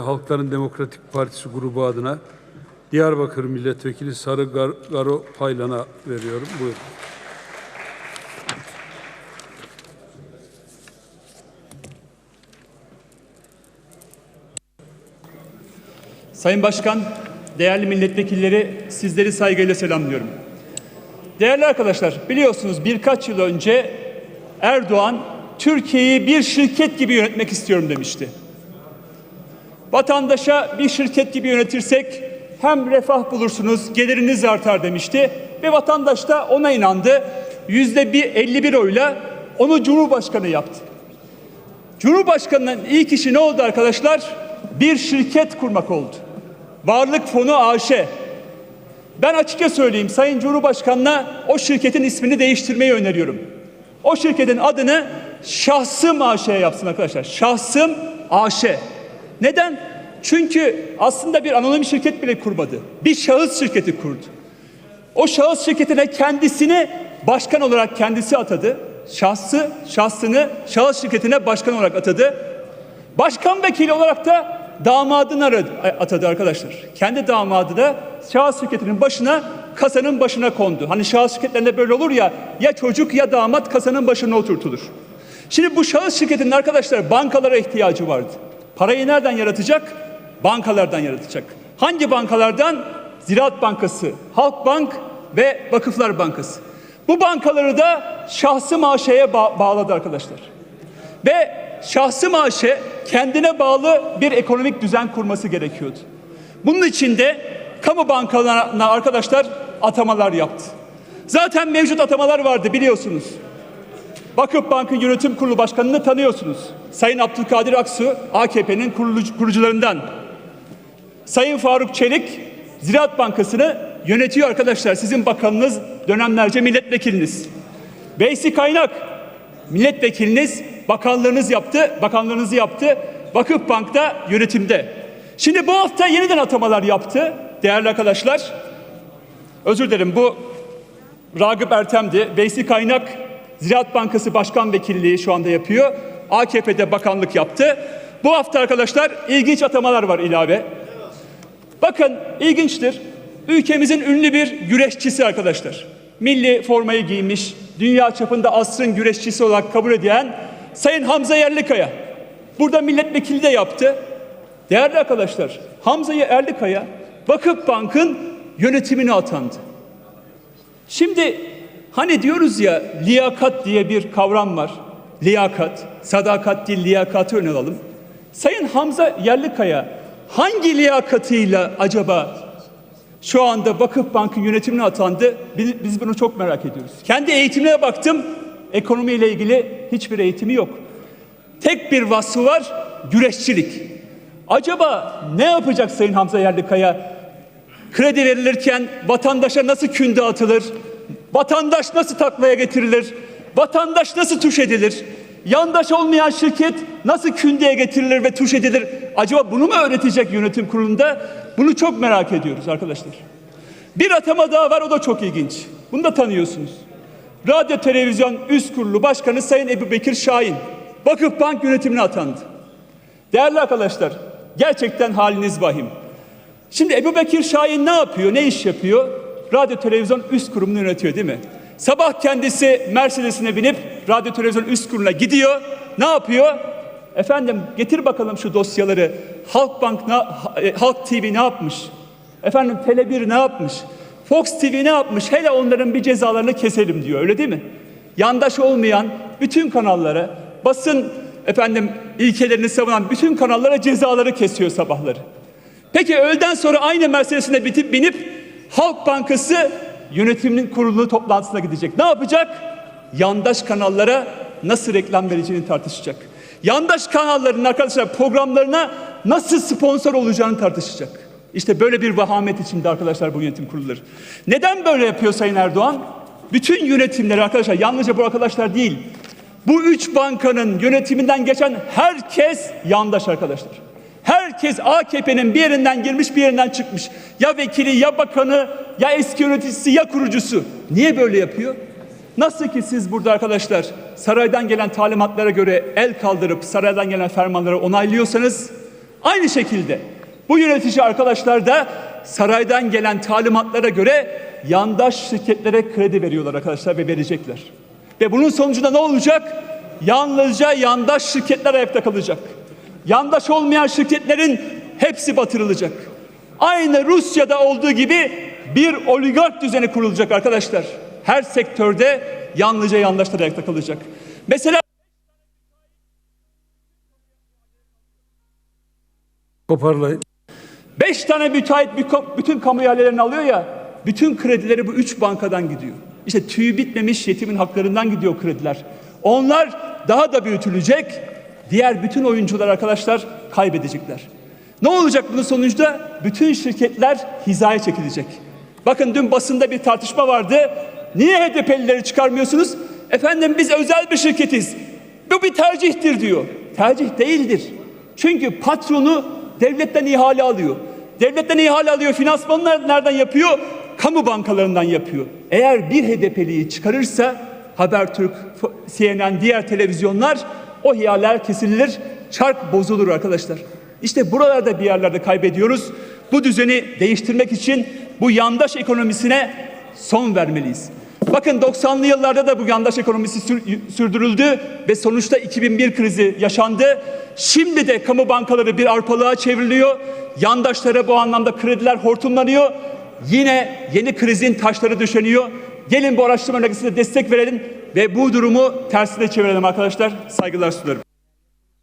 Halkların Demokratik Partisi grubu adına Diyarbakır Milletvekili Sarı Gar- Garo Paylan'a veriyorum. Buyurun. Sayın Başkan, değerli milletvekilleri sizleri saygıyla selamlıyorum. Değerli arkadaşlar, biliyorsunuz birkaç yıl önce Erdoğan Türkiye'yi bir şirket gibi yönetmek istiyorum demişti. Vatandaşa bir şirket gibi yönetirsek hem refah bulursunuz, geliriniz artar demişti ve vatandaş da ona inandı. Yüzde bir 51 oyla onu Cumhurbaşkanı yaptı. Cumhurbaşkanının ilk işi ne oldu arkadaşlar? Bir şirket kurmak oldu. Varlık Fonu AŞ. Ben açıkça söyleyeyim Sayın Cumhurbaşkanı'na o şirketin ismini değiştirmeyi öneriyorum. O şirketin adını Şahsım AŞ yapsın arkadaşlar. Şahsım AŞ. Neden? Çünkü aslında bir anonim şirket bile kurmadı. Bir şahıs şirketi kurdu. O şahıs şirketine kendisini başkan olarak kendisi atadı. Şahsı, şahsını şahıs şirketine başkan olarak atadı. Başkan vekili olarak da damadını aradı, atadı arkadaşlar. Kendi damadı da şahıs şirketinin başına, kasanın başına kondu. Hani şahıs şirketlerinde böyle olur ya, ya çocuk ya damat kasanın başına oturtulur. Şimdi bu şahıs şirketinin arkadaşlar bankalara ihtiyacı vardı. Parayı nereden yaratacak? Bankalardan yaratacak. Hangi bankalardan? Ziraat Bankası, Halkbank ve Vakıflar Bankası. Bu bankaları da şahsı maaşeye ba- bağladı arkadaşlar. Ve şahsı maaşı kendine bağlı bir ekonomik düzen kurması gerekiyordu. Bunun için de kamu bankalarına arkadaşlar atamalar yaptı. Zaten mevcut atamalar vardı biliyorsunuz. Vakıf Bank'ın yönetim kurulu başkanını tanıyorsunuz. Sayın Abdülkadir Aksu AKP'nin kurucu- kurucularından. Sayın Faruk Çelik Ziraat Bankası'nı yönetiyor arkadaşlar. Sizin bakanınız dönemlerce milletvekiliniz. Veysi Kaynak milletvekiliniz bakanlığınız yaptı, bakanlığınızı yaptı. Vakıf Bank'ta yönetimde. Şimdi bu hafta yeniden atamalar yaptı değerli arkadaşlar. Özür dilerim bu Ragıp Ertem'di. Veysi Kaynak Ziraat Bankası Başkan Vekilliği şu anda yapıyor. AKP'de bakanlık yaptı. Bu hafta arkadaşlar ilginç atamalar var ilave. Bakın ilginçtir. Ülkemizin ünlü bir güreşçisi arkadaşlar. Milli formayı giymiş, dünya çapında asrın güreşçisi olarak kabul edilen Sayın Hamza Yerlikaya. Burada milletvekili de yaptı. Değerli arkadaşlar, Hamza Yerlikaya Vakıf Bank'ın yönetimine atandı. Şimdi hani diyoruz ya liyakat diye bir kavram var. Liyakat, sadakat değil liyakatı ön alalım. Sayın Hamza Yerlikaya hangi liyakatıyla acaba şu anda Vakıf Bank'ın yönetimine atandı? Biz bunu çok merak ediyoruz. Kendi eğitimine baktım. Ekonomiyle ilgili hiçbir eğitimi yok. Tek bir vasfı var, güreşçilik. Acaba ne yapacak Sayın Hamza Yerlikaya? Kredi verilirken vatandaşa nasıl künde atılır? Vatandaş nasıl taklaya getirilir? Vatandaş nasıl tuş edilir? Yandaş olmayan şirket nasıl kündeye getirilir ve tuş edilir? Acaba bunu mu öğretecek yönetim kurulunda? Bunu çok merak ediyoruz arkadaşlar. Bir atama daha var o da çok ilginç. Bunu da tanıyorsunuz. Radyo Televizyon Üst Kurulu Başkanı Sayın Ebu Bekir Şahin. Vakıf Bank yönetimine atandı. Değerli arkadaşlar gerçekten haliniz vahim. Şimdi Ebu Bekir Şahin ne yapıyor, ne iş yapıyor? Radyo televizyon üst kurumunu yönetiyor değil mi? Sabah kendisi Mercedes'ine binip radyo televizyon üst kuruluna gidiyor. Ne yapıyor? Efendim getir bakalım şu dosyaları. Halkbank ne, e, Halk TV ne yapmış? Efendim Tele1 ne yapmış? Fox TV ne yapmış? Hele onların bir cezalarını keselim diyor öyle değil mi? Yandaş olmayan bütün kanallara, basın efendim ilkelerini savunan bütün kanallara cezaları kesiyor sabahları. Peki öğleden sonra aynı Mercedes'ine bitip binip Halk Bankası yönetiminin kurulu toplantısına gidecek. Ne yapacak? Yandaş kanallara nasıl reklam vereceğini tartışacak. Yandaş kanalların arkadaşlar programlarına nasıl sponsor olacağını tartışacak. İşte böyle bir vahamet içinde arkadaşlar bu yönetim kurulları. Neden böyle yapıyor Sayın Erdoğan? Bütün yönetimleri arkadaşlar yalnızca bu arkadaşlar değil. Bu üç bankanın yönetiminden geçen herkes yandaş arkadaşlar. Herkes AKP'nin bir yerinden girmiş bir yerinden çıkmış. Ya vekili ya bakanı ya eski yöneticisi ya kurucusu. Niye böyle yapıyor? Nasıl ki siz burada arkadaşlar saraydan gelen talimatlara göre el kaldırıp saraydan gelen fermanları onaylıyorsanız Aynı şekilde bu yönetici arkadaşlar da saraydan gelen talimatlara göre yandaş şirketlere kredi veriyorlar arkadaşlar ve verecekler. Ve bunun sonucunda ne olacak? Yalnızca yandaş şirketler ayakta kalacak. Yandaş olmayan şirketlerin hepsi batırılacak. Aynı Rusya'da olduğu gibi bir oligark düzeni kurulacak arkadaşlar. Her sektörde yalnızca yandaşlar ayakta kalacak. Mesela Toparlayın. Beş tane müteahhit bütün- kamu ihalelerini alıyor ya, bütün kredileri bu üç bankadan gidiyor. İşte tüyü bitmemiş yetimin haklarından gidiyor krediler. Onlar daha da büyütülecek, diğer bütün oyuncular arkadaşlar kaybedecekler. Ne olacak bunun sonucunda? Bütün şirketler hizaya çekilecek. Bakın dün basında bir tartışma vardı. Niye HDP'lileri çıkarmıyorsunuz? Efendim biz özel bir şirketiz. Bu bir tercihtir diyor. Tercih değildir. Çünkü patronu devletten ihale alıyor. Devletten ihale alıyor. Finansmanını nereden yapıyor? Kamu bankalarından yapıyor. Eğer bir HDP'liyi çıkarırsa Habertürk, CNN, diğer televizyonlar o ihaleler kesilir. Çark bozulur arkadaşlar. İşte buralarda bir yerlerde kaybediyoruz. Bu düzeni değiştirmek için bu yandaş ekonomisine son vermeliyiz. Bakın 90'lı yıllarda da bu yandaş ekonomisi sür- sürdürüldü ve sonuçta 2001 krizi yaşandı. Şimdi de kamu bankaları bir arpalığa çevriliyor. Yandaşlara bu anlamda krediler hortumlanıyor. Yine yeni krizin taşları döşeniyor. Gelin bu araştırma merkezine destek verelim ve bu durumu tersine çevirelim arkadaşlar. Saygılar sunarım.